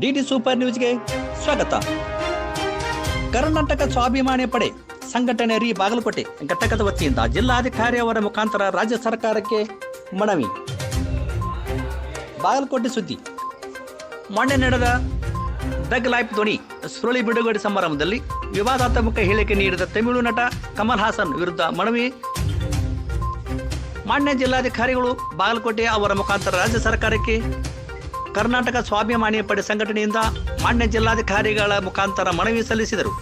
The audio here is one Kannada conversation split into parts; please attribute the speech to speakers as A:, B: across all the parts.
A: ಡಿಡಿ ಸೂಪರ್ ನ್ಯೂಸ್ಗೆ ಸ್ವಾಗತ. ಕರ್ನಾಟಕ ಸ್ವಾಭಿಮಾನಿ ಪಡೆ ಸಂಘಟನೆ ರೀ. ಬಾಗಲಕೋಟೆ ಘಟಕದ ವತಿಯಿಂದ ಜಿಲ್ಲಾಧಿಕಾರಿ ಅವರ ಮುಖಾಂತರ ರಾಜ್ಯ ಸರ್ಕಾರಕ್ಕೆ ಮನವಿ. ಬಾಗಲಕೋಟೆ ಸುದ್ದಿ. ಮೊನ್ನೆ ನಡೆದ ದಗ್ ಲೈಫ್ ಧ್ವನಿ ಸುರುಳಿ ಬಿಡುಗಡೆ ಸಮಾರಂಭದಲ್ಲಿ ವಿವಾದಾತ್ಮಕ ಹೇಳಿಕೆ ನೀಡಿದ ತಮಿಳು ನಟ ಕಮಲ್ ಹಾಸನ್ ವಿರುದ್ಧ ಮನವಿ. ಮಾನ್ಯ ಜಿಲ್ಲಾಧಿಕಾರಿಗಳು ಬಾಗಲಕೋಟೆ ಅವರ ಮುಖಾಂತರ ರಾಜ್ಯ ಸರ್ಕಾರಕ್ಕೆ ಕರ್ನಾಟಕ ಸ್ವಾಭಿಮಾನಿ ಪಡೆ ಸಂಘಟನೆಯಿಂದ ಮಾನ್ಯ ಜಿಲ್ಲಾಧಿಕಾರಿಗಳ ಮುಖಾಂತರ ಮನವಿ ಸಲ್ಲಿಸಿದರು.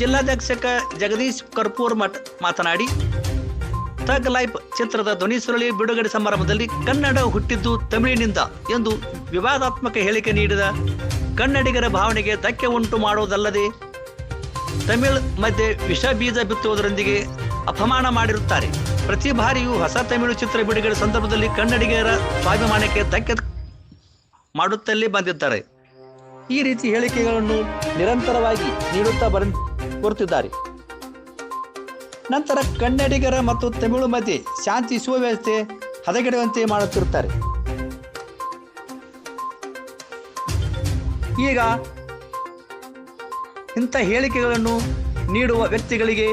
A: ಜಿಲ್ಲಾಧ್ಯಕ್ಷಕ ಜಗದೀಶ್ ಕರ್ಪೂರ್ ಮಠ್ ಮಾತನಾಡಿ, ಥಗ್ ಲೈಫ್ ಚಿತ್ರದ ಧ್ವನಿ ಸುರಳಿ ಬಿಡುಗಡೆ ಸಮಾರಂಭದಲ್ಲಿ ಕನ್ನಡ ಹುಟ್ಟಿದ್ದು ತಮಿಳಿನಿಂದ ಎಂದು ವಿವಾದಾತ್ಮಕ ಹೇಳಿಕೆ ನೀಡಿದ ಕನ್ನಡಿಗರ ಭಾವನೆಗೆ ಧಕ್ಕೆ ಉಂಟು ಮಾಡುವುದಲ್ಲದೆ ತಮಿಳ್ ಮಧ್ಯೆ ವಿಷ ಬೀಜ ಬಿತ್ತುವುದರೊಂದಿಗೆ ಅಪಮಾನ ಮಾಡಿರುತ್ತಾರೆ. ಪ್ರತಿ ಬಾರಿಯೂ ಹೊಸ ತಮಿಳು ಚಿತ್ರ ಬಿಡುಗಡೆ ಸಂದರ್ಭದಲ್ಲಿ ಕನ್ನಡಿಗರ ಸ್ವಾಭಿಮಾನಕ್ಕೆ ಧಕ್ಕೆ ಮಾಡುತ್ತಲೇ ಬಂದಿದ್ದಾರೆ. ಈ ರೀತಿ ಹೇಳಿಕೆಗಳನ್ನು ನಿರಂತರವಾಗಿ ನೀಡುತ್ತಾ ಬರ, ಬರುತ್ತಿದ್ದಾರೆ. ನಂತರ ಕನ್ನಡಿಗರ ಮತ್ತು ತಮಿಳು ಮಧ್ಯೆ ಶಾಂತಿ ಸುವ್ಯವಸ್ಥೆ ಹದಗೆಡುವಂತೆ ಮಾಡುತ್ತಿರುತ್ತಾರೆ. ಈಗ ಇಂಥ ಹೇಳಿಕೆಗಳನ್ನು ನೀಡುವ ವ್ಯಕ್ತಿಗಳಿಗೆ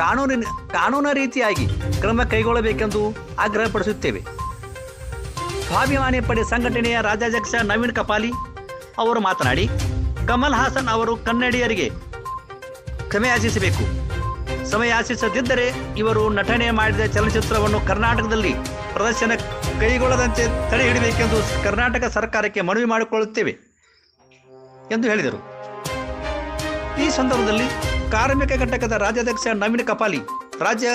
A: ಕಾನೂನಿನ ಕಾನೂನ ರೀತಿಯಾಗಿ ಕ್ರಮ ಕೈಗೊಳ್ಳಬೇಕೆಂದು ಆಗ್ರಹಪಡಿಸುತ್ತೇವೆ. ಸ್ವಾಭಿಮಾನಿ ಪಡೆ ಸಂಘಟನೆಯ ರಾಜ್ಯಾಧ್ಯಕ್ಷ ನವೀನ್ ಕಪಾಲಿ ಅವರು ಮಾತನಾಡಿ, ಕಮಲ್ ಹಾಸನ್ ಅವರು ಕನ್ನಡಿಯರಿಗೆ ಕ್ಷಮೆ ಯಾಚಿಸಬೇಕು ಸಮಯ ಆಶಿಸದಿದ್ದರೆ ಇವರು ನಟನೆ ಮಾಡಿದ ಚಲನಚಿತ್ರವನ್ನು ಕರ್ನಾಟಕದಲ್ಲಿ ಪ್ರದರ್ಶನ ಕೈಗೊಳ್ಳದಂತೆ ತಡೆ ಹಿಡಿಬೇಕೆಂದು ಕರ್ನಾಟಕ ಸರ್ಕಾರಕ್ಕೆ ಮನವಿ ಮಾಡಿಕೊಳ್ಳುತ್ತೇವೆ ಎಂದು ಹೇಳಿದರು. ಈ ಸಂದರ್ಭದಲ್ಲಿ ಕಾರ್ಮಿಕ ಘಟಕದ ರಾಜ್ಯಾಧ್ಯಕ್ಷ ನವೀನ್ ಕಪಾಲಿ, ರಾಜ್ಯ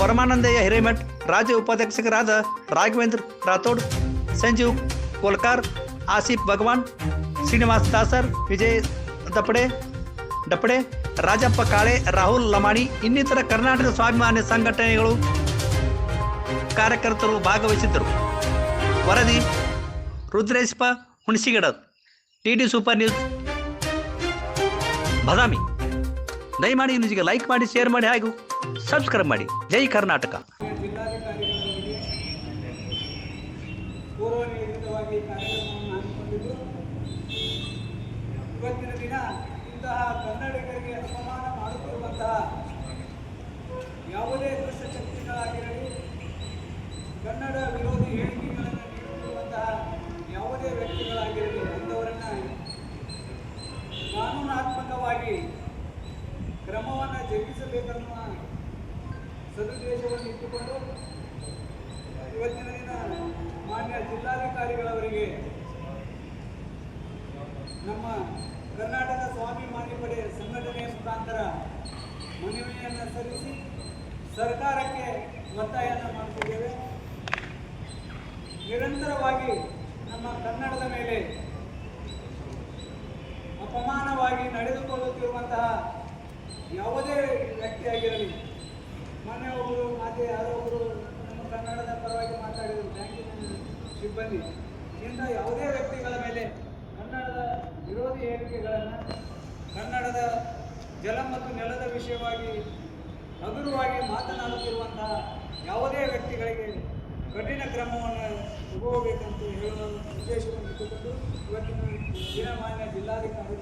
A: ಪರಮಾನಂದಯ್ಯ ಹಿರೇಮಠ್, ರಾಜ್ಯ ಉಪಾಧ್ಯಕ್ಷರಾದ ರಾಘವೇಂದ್ರ ರಾಥೋಡ್, ಸಂಜೀವ್ ಕೋಲ್ಕಾರ್, ಆಸಿಫ್ ಭಗವಾನ್, ಶ್ರೀನಿವಾಸ್ ದಾಸರ್, ವಿಜಯ್ ದಪಡೆ ಡಪಡೆ ರಾಜಪ್ಪ ಕಾಳೆ, ರಾಹುಲ್ ಲಮಾಣಿ, ಇನ್ನಿತರ ಕರ್ನಾಟಕ ಸ್ವಾಭಿಮಾನಿ ಸಂಘಟನೆಗಳು ಕಾರ್ಯಕರ್ತರು ಭಾಗವಹಿಸಿದ್ದರು. ವರದಿ Rudreshappa Hunasigad TD super news, Badami. ದಯಮಾಡಿ ನ್ಯೂಸ್ಗೆ ಲೈಕ್ ಮಾಡಿ ಶೇರ್ ಮಾಡಿ ಹಾಗೂ ಸಬ್ಸ್ಕ್ರೈಬ್ ಮಾಡಿ. ಜೈ ಕರ್ನಾಟಕ.
B: ಯಾವುದೇ ದುಷ್ಟಶಕ್ತಿಗಳಾಗಿರಲಿ ಕನ್ನಡ ವಿರೋಧಿ ಸದುದ್ದೇಶವನ್ನು ಇಟ್ಟುಕೊಂಡು ಇವತ್ತಿನ ದಿನ ಮಾನ್ಯ ಜಿಲ್ಲಾಧಿಕಾರಿಗಳವರಿಗೆ ನಮ್ಮ ಕರ್ನಾಟಕ ಸ್ವಾಮಿ ಪಡೆ ಸಂಘಟನೆಯ ಮುಖಾಂತರ ಮನವಿಯನ್ನು ಸಲ್ಲಿಸಿ ಸರ್ಕಾರಕ್ಕೆ ಒತ್ತಾಯವನ್ನು ಮಾಡುತ್ತಿದ್ದೇವೆ ನಿರಂತರವಾಗಿ ನಮ್ಮ ಕನ್ನಡದ ಮೇಲೆ ಅಪಮಾನವಾಗಿ ನಡೆದುಕೊಳ್ಳುತ್ತಿರುವಂತಹ ಯಾವುದೇ ವ್ಯಕ್ತಿಯಾಗಿರಲಿ ಮೊನ್ನೆ ಒಬ್ಬರು ಮಾತೆ ಯಾರೋ ಒಬ್ಬರು ನಮ್ಮ ಕನ್ನಡದ ಪರವಾಗಿ ಮಾತಾಡಿದರು. ಬ್ಯಾಂಕಿನ ಸಿಬ್ಬಂದಿ ಇಂಥ ಯಾವುದೇ ವ್ಯಕ್ತಿಗಳ ಮೇಲೆ ಕನ್ನಡದ ವಿರೋಧಿ ಹೇಳಿಕೆಗಳನ್ನು ಕನ್ನಡದ ಜಲ ಮತ್ತು ನೆಲದ ವಿಷಯವಾಗಿ ಹಗುರವಾಗಿ ಮಾತನಾಡುತ್ತಿರುವಂತಹ ಯಾವುದೇ ವ್ಯಕ್ತಿಗಳಿಗೆ ಕಠಿಣ ಕ್ರಮವನ್ನು ತಗೋಬೇಕಂತ ಹೇಳುವ ಉದ್ದೇಶವನ್ನು ಇಟ್ಟುಕೊಂಡು ಇವತ್ತಿನ ದಿನಮಾನ್ಯ ಜಿಲ್ಲಾಧಿಕಾರಿ